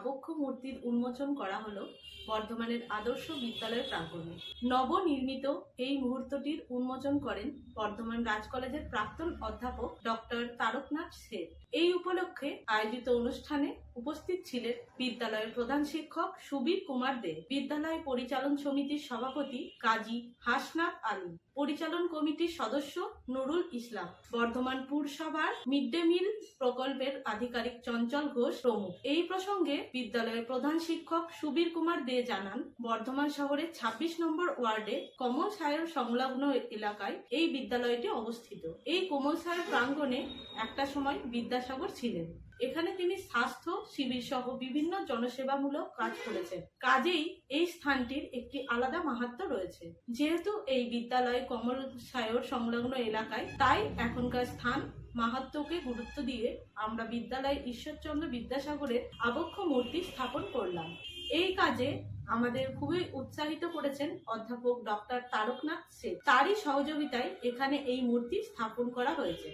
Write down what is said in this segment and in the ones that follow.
আবক্ষ মূর্তির উন্মোচন করা হলো বর্ধমানের আদর্শ বিদ্যালয় প্রাঙ্গণে। নবনির্মিত এই মুহূর্তটির উন্মোচন করেন বর্ধমান রাজ কলেজের প্রাক্তন অধ্যাপক ডক্টর তারকনাথ শেঠ এই উপলক্ষে আয়োজিত অনুষ্ঠানে উপস্থিত ছিলেন বিদ্যালয়ের প্রধান শিক্ষক সুবীর কুমার দে, বিদ্যালয় পরিচালন সমিতির সভাপতি কাজী হাসনাত আলী। পরিচালন কমিটির সদস্য নুরুল ইসলাম। বর্ধমান পুরসভার মিড ডে মিল প্রকল্পের আধিকারিক চঞ্চল ঘোষ প্রমুখ। এই প্রসঙ্গে বিদ্যালয়ের প্রধান শিক্ষক সুবীর কুমার দে জানান, বর্ধমান শহরের ২৬ নম্বর ওয়ার্ডে কমল সাহের সংলগ্ন এলাকায় এই বিদ্যালয়টি অবস্থিত। এই কোমল সাহের প্রাঙ্গণে একটা সময় বিদ্যাসাগর ছিলেন। এখানে তিনি স্বাস্থ্য, শিবির সহ বিভিন্ন জনসেবামূলক কাজ করেছেন। কাজেই এই স্থানটির একটি আলাদা মাহাত্ম্য রয়েছে। যেহেতু এই বিদ্যালয় কমল সায়র সংলগ্ন এলাকায়, তাই এখনকার স্থান মাহাত্ম্যকে গুরুত্ব দিয়ে আমরা বিদ্যালয় ঈশ্বরচন্দ্র বিদ্যাসাগরের আবক্ষ মূর্তি স্থাপন করলাম। এই কাজে আমাদের খুবই উৎসাহিত করেছেন অধ্যাপক ডক্টর তারকনাথ শেঠ তারই সহযোগিতায় এখানে এই মূর্তি স্থাপন করা হয়েছে।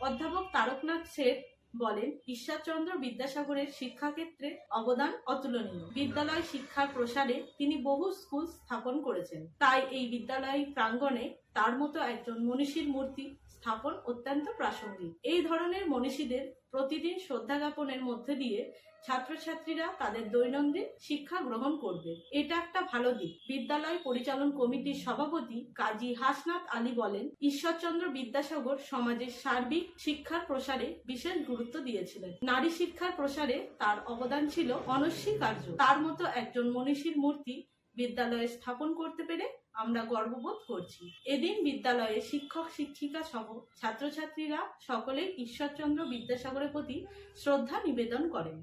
অধ্যাপক তারকনাথ শেঠ বলেন, ঈশ্বরচন্দ্র বিদ্যাসাগরের শিক্ষাক্ষেত্রে অবদান অতুলনীয়। বিদ্যালয় শিক্ষার প্রসারে তিনি বহু স্কুল স্থাপন করেছেন। তাই এই বিদ্যালয় প্রাঙ্গনে তার মতো একজন মনীষীর মূর্তি স্থাপন অত্যন্ত প্রাসঙ্গিক। এই ধরনের মনীষীদের প্রতিদিন শ্রদ্ধা জ্ঞাপনের মধ্যে দিয়ে ছাত্রছাত্রীরা তাদের দৈনন্দিন শিক্ষা গ্রহণ করবে। এটা একটা ভালো দিক। বিদ্যালয় পরিচালন কমিটির সভাপতি কাজী হাসনাত আলী বলেন, ঈশ্বরচন্দ্র বিদ্যাসাগর সমাজের সার্বিক শিক্ষার প্রসারে বিশেষ গুরুত্ব দিয়েছিলেন। নারী শিক্ষার প্রসারে তার অবদান ছিল অনস্বীকার্য। তার মতো একজন মনীষীর মূর্তি বিদ্যালয়ে স্থাপন করতে পেরে আমরা গর্ববোধ করছি। এদিন বিদ্যালয়ে শিক্ষক, শিক্ষিকা সহ ছাত্রছাত্রীরা সকলে ঈশ্বরচন্দ্র বিদ্যাসাগরের প্রতি শ্রদ্ধা নিবেদন করেন।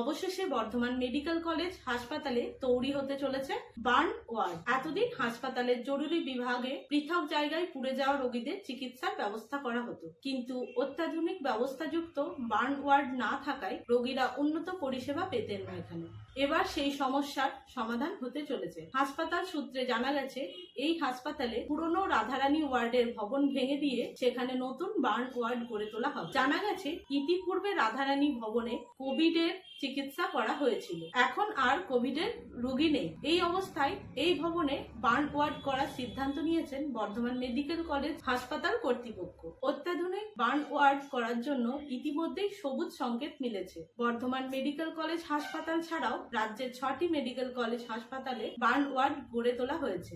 অবশেষে বর্ধমান মেডিকেল কলেজ হাসপাতালে তৈরি হতে চলেছে বার্ন ওয়ার্ড। এতদিন হাসপাতালের জরুরি বিভাগে পৃথক জায়গায় পুড়ে যাওয়া রোগীদের চিকিৎসার ব্যবস্থা করা হতো। কিন্তু অত্যাধুনিক ব্যবস্থাযুক্ত বার্ন ওয়ার্ড না থাকায় রোগীরা উন্নত পরিষেবা পেতেন না এখানে। এবার সেই সমস্যার সমাধান হতে চলেছে। হাসপাতাল সূত্রে জানা গেছে, এই হাসপাতালে পুরনো রাধারানী ওয়ার্ডের ভবন ভেঙে দিয়ে সেখানে নতুন বার্ন ওয়ার্ড গড়ে তোলা হবে। জানা গেছে, ইতিপূর্বে রাধারানী ভবনে কোভিড এর চিকিৎসা করা হয়েছিল। এখন আর কোভিড এর রোগী নেই। এই অবস্থায় এই ভবনে বার্ন ওয়ার্ড করার সিদ্ধান্ত নিয়েছেন বর্ধমান মেডিকেল কলেজ হাসপাতাল কর্তৃপক্ষ। অত্যাধুনিক বার্ন ওয়ার্ড করার জন্য ইতিমধ্যেই সবুজ সংকেত মিলেছে। বর্ধমান মেডিকেল কলেজ হাসপাতাল ছাড়াও রাজ্যের ছটি মেডিকেল কলেজ হাসপাতালে বার্ন ওয়ার্ড গড়ে তোলা হয়েছে।